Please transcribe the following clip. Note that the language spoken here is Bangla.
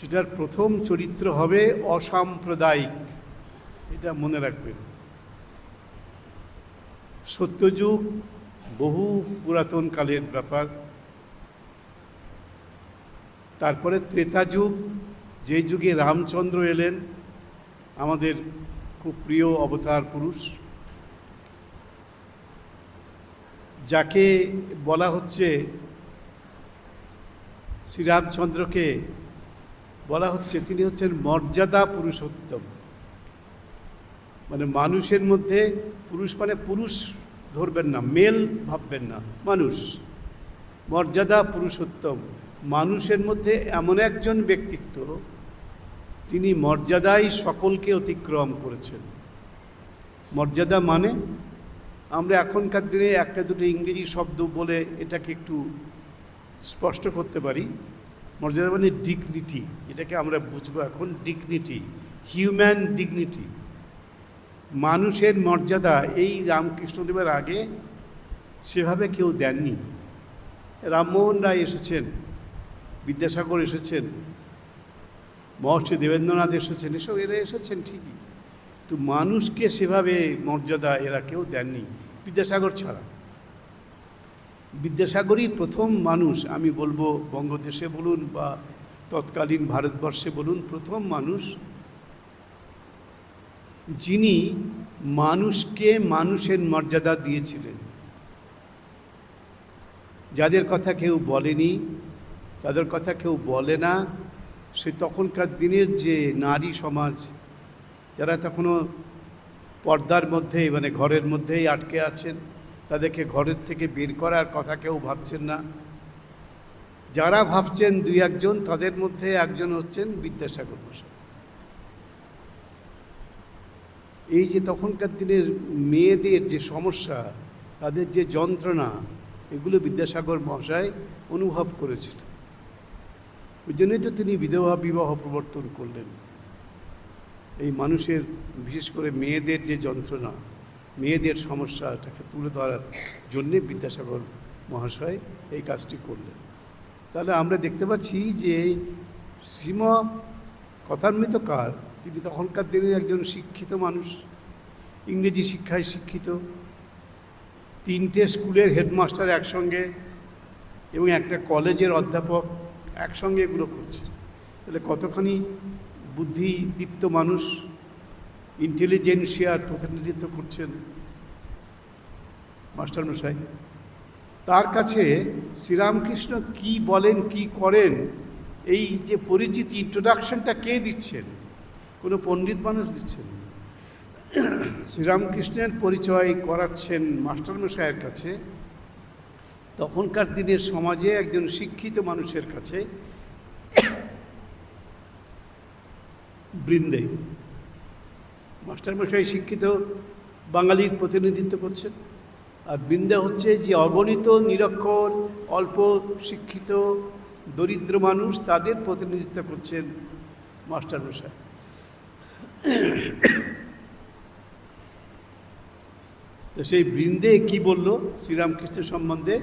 সেটার প্রথম চরিত্র হবে অসাম্প্রদায়িক। এটা মনে রাখবেন। সত্যযুগ বহু পুরাতন কালের ব্যাপার। তারপরে ত্রেতা যুগ, যে যুগে রামচন্দ্র এলেন, আমাদের খুব প্রিয় অবতার পুরুষ। যাকে বলা হচ্ছে শ্রীরামচন্দ্রকে বলা হচ্ছে তিনি হচ্ছেন মর্যাদা পুরুষোত্তম। মানে মানুষের মধ্যে পুরুষ মানে পুরুষ ধরবেন না মেল ভাববেন না, মানুষ। মর্যাদা পুরুষোত্তম। মানুষের মধ্যে এমন একজন ব্যক্তিত্ব তিনি মর্যাদায় সকলকে অতিক্রম করেছেন। মর্যাদা মানে আমরা এখনকার দিনে একটা দুটো ইংরেজি শব্দ বলে এটাকে একটু স্পষ্ট করতে পারি। মর্যাদা মানে ডিগনিটি এটাকে আমরা বুঝব এখন ডিগনিটি হিউম্যান ডিগনিটি মানুষের মর্যাদা এই রামকৃষ্ণদেবের আগে সেভাবে কেউ দেননি। রামমোহন রায় এসেছেন, বিদ্যাসাগর এসেছেন, মহর্ষি দেবেন্দ্রনাথ এসেছেন, এসব এরা এসেছেন ঠিকই। তো মানুষকে সেভাবে মর্যাদা এরা কেউ দেননি, বিদ্যাসাগর ছাড়া। বিদ্যাসাগরই প্রথম মানুষ, আমি বলব বঙ্গদেশে বলুন বা তৎকালীন ভারতবর্ষে বলুন, প্রথম মানুষ যিনি মানুষকে মানুষের মর্যাদা দিয়েছিলেন। যাদের কথা কেউ বলেনি, যাদের কথা কেউ বলে না, সে তখনকার দিনের যে নারী সমাজ, যারা তখনও পর্দার মধ্যেই মানে ঘরের মধ্যেই আটকে আছেন তাদেরকে ঘরের থেকে বের করার কথা কেউ ভাবছেন না। যারা ভাবছেন দুই একজন, তাদের মধ্যে একজন হচ্ছেন বিদ্যাসাগর মশাই এই যে তখনকার দিনের মেয়েদের যে সমস্যা, তাদের যে যন্ত্রণা, এগুলো বিদ্যাসাগর মহাশয় অনুভব করেছিলেন ওই জন্যই তো তিনি বিধবা বিবাহ প্রবর্তন করলেন। এই মানুষের, বিশেষ করে মেয়েদের যে যন্ত্রণা মেয়েদের সমস্যাটাকে তুলে ধরার জন্যে বিদ্যাসাগর মহাশয় এই কাজটি করলেন। তাহলে আমরা দেখতে পাচ্ছি যে শ্রীম কথান্বিত কার তিনি তখনকার দিনের একজন শিক্ষিত মানুষ, ইংরেজি শিক্ষায় শিক্ষিত, তিনটে স্কুলের হেডমাস্টার একসঙ্গে এবং একটা কলেজের অধ্যাপক একসঙ্গে এগুলো করছে। তাহলে কতখানি বুদ্ধিদীপ্ত মানুষ ইন্টেলিজেন্সিয়ার প্রতিনিধিত্ব করছেন মাস্টারমশাই। তার কাছে শ্রীরামকৃষ্ণ কি বলেন, কি করেন, এই যে পরিচিতি ইন্ট্রোডাকশনটা কে দিচ্ছেন? কোনো পণ্ডিত মানুষ দিচ্ছেন? শ্রীরামকৃষ্ণের পরিচয় করাচ্ছেন মাস্টারমশাইয়ের কাছে। তখনকার দিনের সমাজে একজন শিক্ষিত মানুষের কাছে বৃন্দে। মাস্টারমশাই শিক্ষিত, বাঙালির প্রতিনিধিত্ব করছেন। আর বৃন্দা হচ্ছে যে অগণিত, নিরক্ষর, অল্প শিক্ষিত, দরিদ্র মানুষ তাদের প্রতিনিধিত্ব করছেন মাস্টারমশাই তো সেই বৃন্দে কি বলল শ্রীরামকৃষ্ণ সম্বন্ধে?